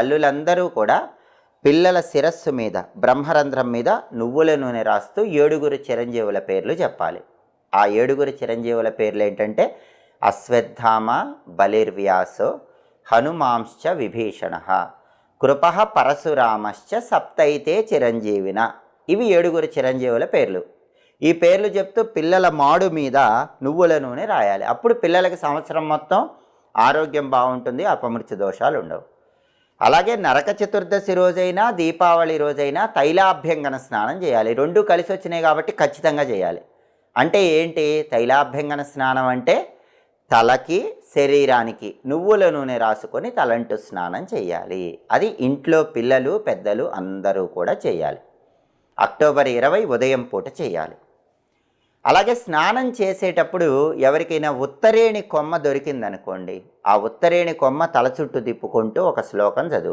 తల్లులందరూ కూడా పిల్లల శిరస్సు మీద బ్రహ్మరంధ్రం మీద నువ్వుల నూనె రాస్తూ ఏడుగురు చిరంజీవుల పేర్లు చెప్పాలి. ఆ ఏడుగురు చిరంజీవుల పేర్లు ఏంటంటే అశ్వత్థామ బలిర్వ్యాసో హనుమాంశ్చ విభీషణ కృప పరశురామశ్చ సప్తైతే చిరంజీవిన. ఇవి ఏడుగురు చిరంజీవుల పేర్లు. ఈ పేర్లు చెప్తూ పిల్లల మాడు మీద నువ్వుల నూనె రాయాలి. అప్పుడు పిల్లలకి సంవత్సరం మొత్తం ఆరోగ్యం బాగుంటుంది అపమృత్యు దోషాలు ఉండవు. అలాగే నరక చతుర్దశి రోజైనా దీపావళి రోజైనా తైలాభ్యంగన స్నానం చేయాలి. రెండు కలిసి వచ్చినాయి కాబట్టి ఖచ్చితంగా చేయాలి. అంటే ఏంటి? తైలాభ్యంగన స్నానం అంటే తలకి శరీరానికి నువ్వుల నూనె రాసుకొని తలంటు స్నానం చేయాలి. అది ఇంట్లో పిల్లలు పెద్దలు అందరూ కూడా చేయాలి. అక్టోబర్ ఇరవై ఉదయం పూట చేయాలి. అలాగే స్నానం చేసేటప్పుడు ఎవరికైనా ఉత్తరేణి కొమ్మ దొరికిందనుకోండి ఆ ఉత్తరేణి కొమ్మ తల చుట్టూ తిప్పుకుంటూ ఒక శ్లోకం చదువు.